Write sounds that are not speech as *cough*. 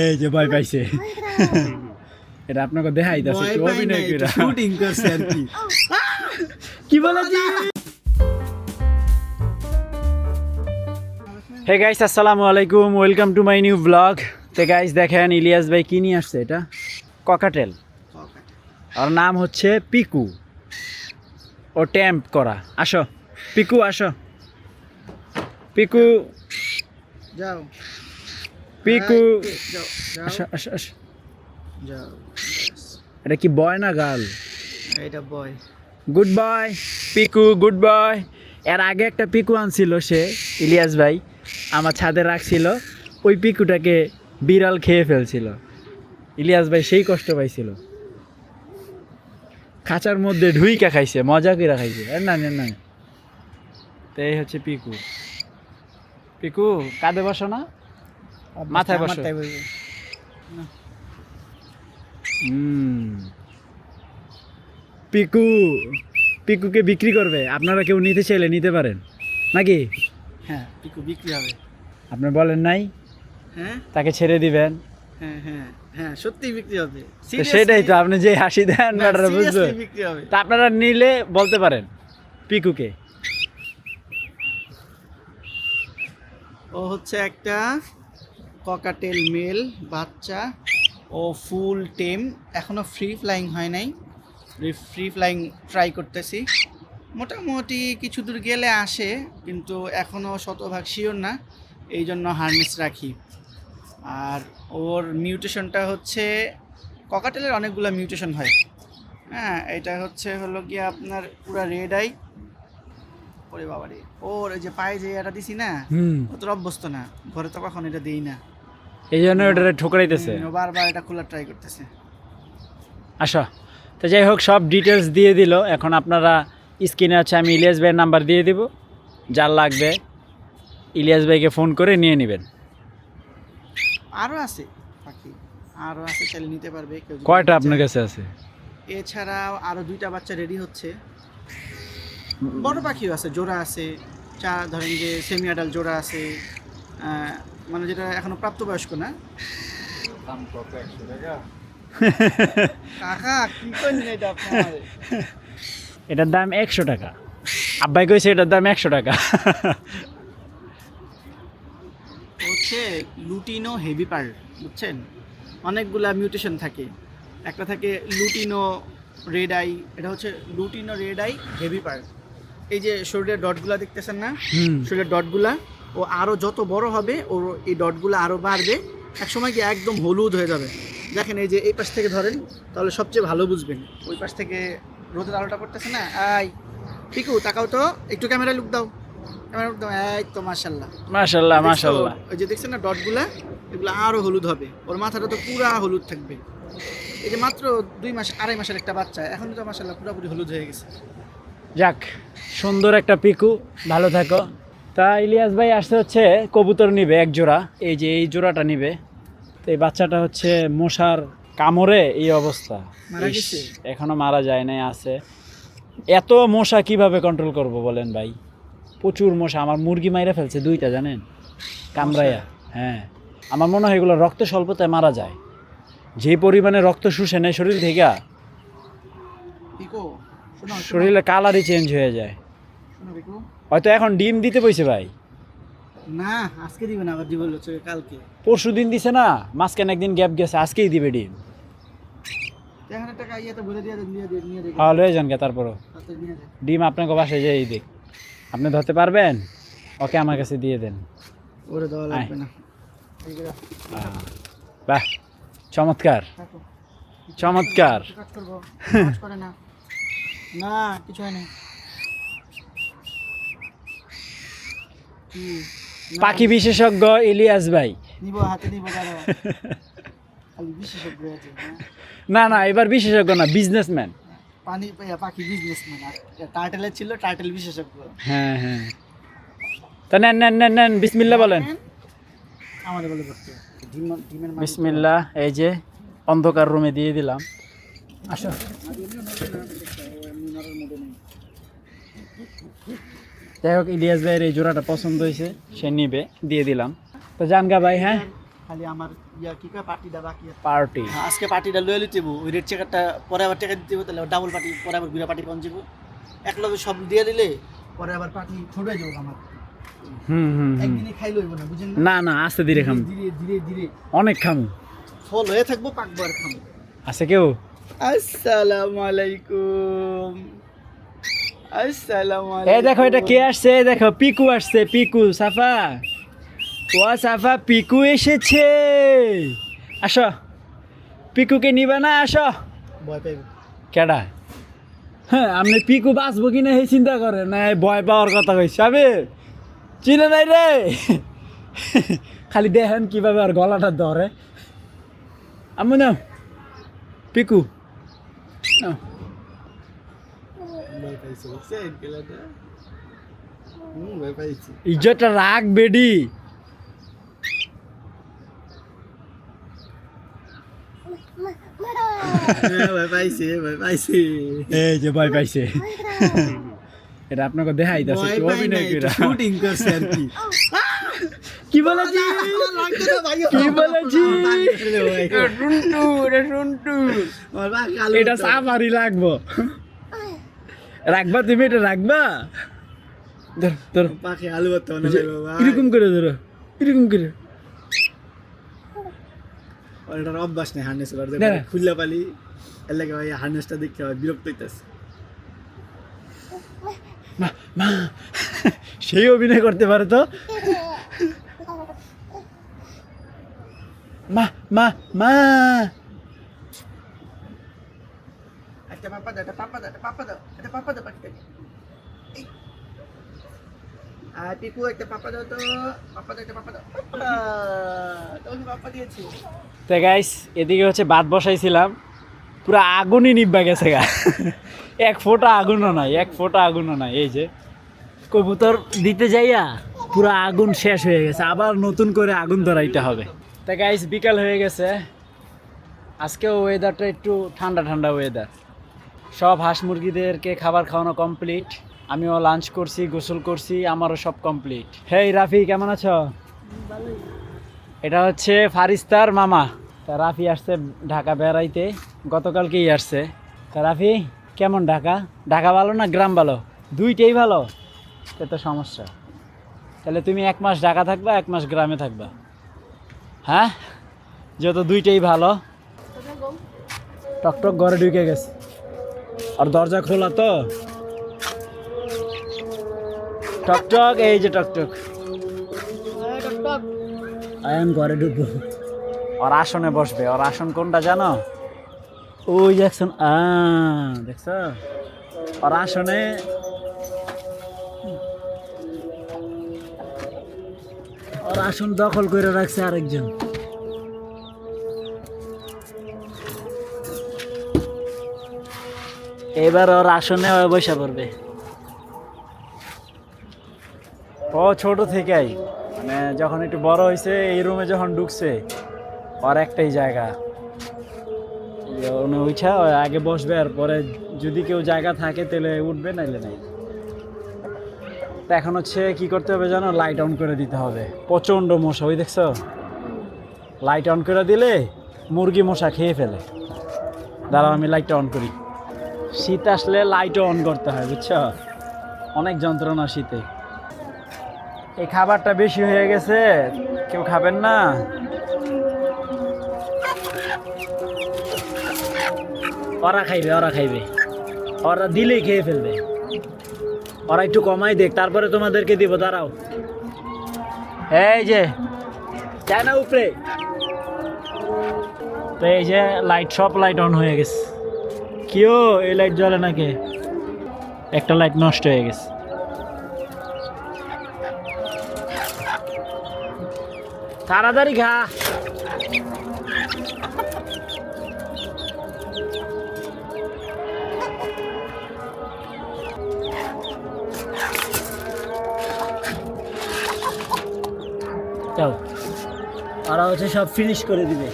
এই যে ভয় পাইছে। এটা আপনাকে দেখাই দাও ভয় একটু পাই অভিনয় করে শুটিং করছে আর কি। কি বলেছি হে গাইস আসসালামু আলাইকুম welcome to my new vlog তে গাইস দেখেন ইলিয়াস ভাই কি নিয়ে আসছে এটা? ককাটেল ওর নাম হচ্ছে পিকু। ও ট্যাম্প করা। আসো পিকু আসো। পিকু যাও পিকু আসো আসো আসো যাও এটা কি বয় না গার্ল এটা boy good boy Piku good boy এর আগে একটা পিকু আনছিল সে ইলিয়াস ভাই আমার ছাদে রাখছিল। ওই পিকুটাকে বিড়াল খেয়ে ফেলছিল। ইলিয়াস ভাই সেই কষ্ট পাইছিল। খাঁচার মধ্যে ঢুইকা খাইছে মজা করে খাইছে। এর না না না তো এই হচ্ছে পিকু পিকু কাঁধে বসো না। মাথায় বসো। হুম। পিকু পিকুকে বিক্রি করবে। আপনারা কেউ নিতে চাইলে নিতে পারেন। নাকি? হ্যাঁ পিকু বিক্রি হবে। আপনি বলেন নাই? হ্যাঁ? তাকে ছেড়ে দিবেন। হ্যাঁ হ্যাঁ হ্যাঁ সত্যি বিক্রি হবে। সেটাই তো আপনি যে হাসি দেন ম্যাটার হবে। তা আপনারা নিলে বলতে পারেন পিকুকে। ও হচ্ছে একটা ককাটেল মেল বাচ্চা ও ফুল টেম এখনও ফ্রি ফ্লাইং হয় নাই। ফ্রি ফ্লাইং ট্রাই করতেছি। মোটামুটি কিছু দূর গেলে আসে, কিন্তু এখনও শতভাগ শিওর না। এই জন্য হার্নেস রাখি। আর ওর মিউটেশনটা হচ্ছে ককাটেলের অনেকগুলো মিউটেশন হয়। হ্যাঁ এটা হচ্ছে হলো গিয়ে আপনার পুরা রেড আই ওরে বাবারে। ওর ওই যে পায়ে যে এটা দিছি না ও তোর অভ্যস্ত না ঘরে তো কখন এটা দিই না। এই জন্য ওটা ঠোকরাইতেছে। বারবার এটা খোলার ট্রাই করতেছে। আসো। তো যাই হোক সব ডিটেলস দিয়ে দিল। এখন আপনারা স্ক্রিনে আছে আমি ইলিয়াস ভাইয়ের নাম্বার দিয়ে দিব। যার লাগবে ইলিয়াস ভাইকে ফোন করে নিয়ে নেবেন। আরও আছে পাখি আরও আছে চাইলে নিতে পারবে কেউ কয়টা আপনার কাছে আছে? এছাড়াও আরও দুইটা বাচ্চা রেডি হচ্ছে। বড় পাখিও আছে জোড়া আছে চা ধরেন যে সেমি আডাল জোড়া আছে মানে যেটা এখনও প্রাপ্তবয়স্ক না? *laughs* কাকা কি এটা আপনার? এটার দাম একশো টাকা। আব্বাই কইছে এটার দাম একশো টাকা। হচ্ছে লুটিনো হেভি পার্ল বুঝছেন? অনেকগুলা মিউটেশন থাকে। একটা থাকে লুটিনো রেড আই এটা হচ্ছে lutino red eye heavy pearl এই যে শরীরের ডটগুলা দেখতেছেন না? শরীরের ডটগুলা ও আরও যত বড় হবে ওর এই ডটগুলো আরও বাড়বে। একসময় কি একদম হলুদ হয়ে যাবে। দেখেন এই যে এই পাশ থেকে ধরেন তাহলে সবচেয়ে ভালো বুঝবেন। ওই পাশ থেকে রোদের আলোটা পড়তেছে না? আই পিকু তাকাও তো। একটু ক্যামেরা লুক দাও। ক্যামেরা লুক দাও। এই তো মাশাল্লাহ মাশাল্লাহ? মাশাল্লাহ ওই যে দেখছেন না ডটগুলা? এগুলো আরও হলুদ হবে। ওর মাথাটা তো পুরা হলুদ থাকবে। এই যে মাত্র দুই মাস আড়াই মাসের একটা বাচ্চা। এখন তো মাসাল্লাহ পুরোপুরি হলুদ হয়ে গেছে। যাক সুন্দর একটা পিকু ভালো থাকো। তা ইলিয়াস ভাই আসতে হচ্ছে কবুতর নিবে এক জোড়া। এই যে এই জোড়াটা নিবে। তো এই বাচ্চাটা হচ্ছে মশার কামড়ে এই অবস্থা? এখনও মারা যায় নাই আছে। এত মশা কীভাবে কন্ট্রোল করব বলেন ভাই? প্রচুর মশা। আমার মুরগি মাইরা ফেলছে দুইটা জানেন? কামড়াইয়া হ্যাঁ। আমার মনে হয় এগুলো রক্ত স্বল্পতায় মারা যায়। যে পরিমাণে রক্ত শুষে নেয় শরীর থেকে। শরীরের কালারই চেঞ্জ হয়ে যায়। হয়তো এখন ডিম দিতে বইছে ভাই। না আজকে দিবে না আবার দিবে হচ্ছে কালকে। পরশু দিন দিছে না মাঝখানে একদিন গ্যাপ গেছে আজকেই দিবে ডিম। হ্যাঁ লয়ে যান গে তারপরও। ডিম আপনাকে বাসায় যাই দিক। আপনি ধরতে পারবেন? ওকে আমার কাছে দিয়ে দেন। ওরে দেওয়া লাগবে না। বাহ চমৎকার। চমৎকার কিছু কাজ করব কাজ করে না কিছু হয় না পাখি বিশেষজ্ঞ ইলিয়াস ভাই। নিব হাতে নিব বিশেষজ্ঞ আছে হ্যাঁ। না না এবার বিশেষজ্ঞ না বিজনেসম্যান পানি পাখি বিজনেসম্যান আর টার্টেলের ছিল টার্টেল বিশেষজ্ঞ। হ্যাঁ হ্যাঁ। তা নেন নেন নেন নেন বিসমিল্লা বলেন। আমাদের বলে করতে বিসমিল্লা এই যে অন্ধকার রুমে দিয়ে দিলাম। আসো আর এমনিও নড়বে না, দেখতে হবে, ও এমনি নড়ার mode এ নেই। যাই হোক ইলিয়াস ভাইয়ের এই জোড়াটা পছন্দ হয়েছে সে নিবে দিয়ে দিলাম। তো জানগা ভাই হ্যাঁ? খালি আমার ইয়া কি কয় পার্টিটা বাকি পার্টি। হ্যাঁ, আজকে পার্টিটা লয়ে লিতে ওই রেড চেকারটা পরে আবার টাকা দিতে তাহলে ডাবল পার্টি পরে আবার ঘুরে পার্টি পৌঁছে যাব এক লগে সব দিয়ে দিলে পরে আবার পার্টি ছোট হয়ে যাব আমার। হুম হুম একদিনে খাই লইব না বুঝেন না? না আস্তে ধীরে খাম। ধীরে ধীরে ধীরে। অনেক খামু। ফল হয়ে থাকব পাকবো আর খাব আছে কেউ? আসসালামু আলাইকুম। এই দেখো এটা কে আসছে? দেখো পিকু আসছে পিকু সাফা। ও সাফা পিকু এসেছে। আসো। পিকুকে নিবে না আসো। কেডা? হ্যাঁ আপনি পিকু বাঁচবো কিনা এই চিন্তা করে না এই ভয় পাওয়ার কথা কইছে। আমি চিনে নাই রে? খালি দেখেন কীভাবে আর গলাটা ধরে। আমি না পিকু নাও। ইজ্জতটা রাখ বেডি। ভয় পাইছে এই যে ভয় পাইছে। এটা আপনাকে দেখাই দাও ভয় কি অভিনয় করে শুটিং করছে আর কি। কি বলেছি? কি বলেছি? রুন্টু এটা রুন্টু। এটা সাফারি লাগবো। রাখবা তুমি এটা রাখবা। ধর ধর। পাখি আলু এরকম করে ধরো এরকম করে। এটার অভ্যাস নেই হার্নেস করার না। খুললে পালি এর ভাই হার্নেসটা দেখতে হয় বিরক্ত হইতেছে। মা মা সেই অভিনয় করতে পারে তো। মা মা মা। একটা পাপা একটা পাপা একটা পাপা দাও, একটা পাপা দাও আর টিপু একটা পাপা দাও তো পাপা দাও, একটা পাপা দাও। পাপা দিয়েছি। তো গাইস এদিকে হচ্ছে ভাত বসাইছিলাম। পুরো আগুনই নিব্বা গেছে গা। এক ফোঁটা আগুনও নাই, এক ফোঁটা আগুনও নাই, এই যে। কবুতর দিতে যাইয়া পুরো আগুন শেষ হয়ে গেছে, আবার নতুন করে আগুন ধরাইতে হবে। তা গাইস বিকাল হয়ে গেছে। আজকেও ওয়েদারটা একটু ঠান্ডা ঠান্ডা ওয়েদার সব হাঁস মুরগিদেরকে খাবার খাওয়ানো কমপ্লিট আমিও লাঞ্চ করছি গোসল করছি আমারও সব কমপ্লিট হেই রাফি কেমন আছো? এটা হচ্ছে ফারিস্তার মামা। তা রাফি আসছে ঢাকা বেড়াইতে। গতকালকেই আসছে? তা রাফি কেমন ঢাকা? ঢাকা ভালো না গ্রাম ভালো? দুইটাই ভালো। সে তো সমস্যা। তাহলে তুমি এক মাস ঢাকা থাকবা এক মাস গ্রামে থাকবা। হ্যাঁ? যত দুইটাই ভালো। টকটক ঘরে ঢুকে গেছে। আর দরজা খোলা তো। টকটক এই যে টকটক আয়ান ঘরে ঢুকবো। ওর আসনে বসবে। ওর আসন কোনটা জানো? ওই দেখছেন আ দেখছ? ওর আসনে ওর আসন দখল করে রাখছে আরেকজন। এবার ওর আসনে বসে পড়বে। ও ছোট থেকেই মানে যখন একটু বড় হয়েছে এই রুমে যখন ঢুকছে, ওর একটাই জায়গা। উনি উঠা আগে বসবে, আর পরে যদি কেউ জায়গা থাকে, তাহলে উঠবে, নাইলে নাই। তো এখন হচ্ছে কি করতে হবে জানো? লাইট অন করে দিতে হবে। প্রচণ্ড মশা, ওই দেখছ? লাইট অন করে দিলে মুরগি মশা খেয়ে ফেলে। দাঁড়াও, আমি লাইটটা অন করি। শীত আসলে লাইটও অন করতে হয়, বুঝছ? অনেক যন্ত্রণা শীতে। এই খাবারটা বেশি হয়ে গেছে, কেউ খাবেন না? ওরা খাইবে ওরা খাইবে। ওরা দিলেই খেয়ে ফেলবে। ওরা একটু কমাই দেখ তারপরে তোমাদেরকে দিব, দাঁড়াও। এই যে যায় না উপরে? তো এই যে লাইট সব লাইট অন হয়ে গেছে। কিও এই লাইট জ্বলে নাকি? একটা লাইট নষ্ট হয়ে গেছে। তাড়াতাড়ি খা। ওরা হচ্ছে সব ফিনিশ করে দিবে।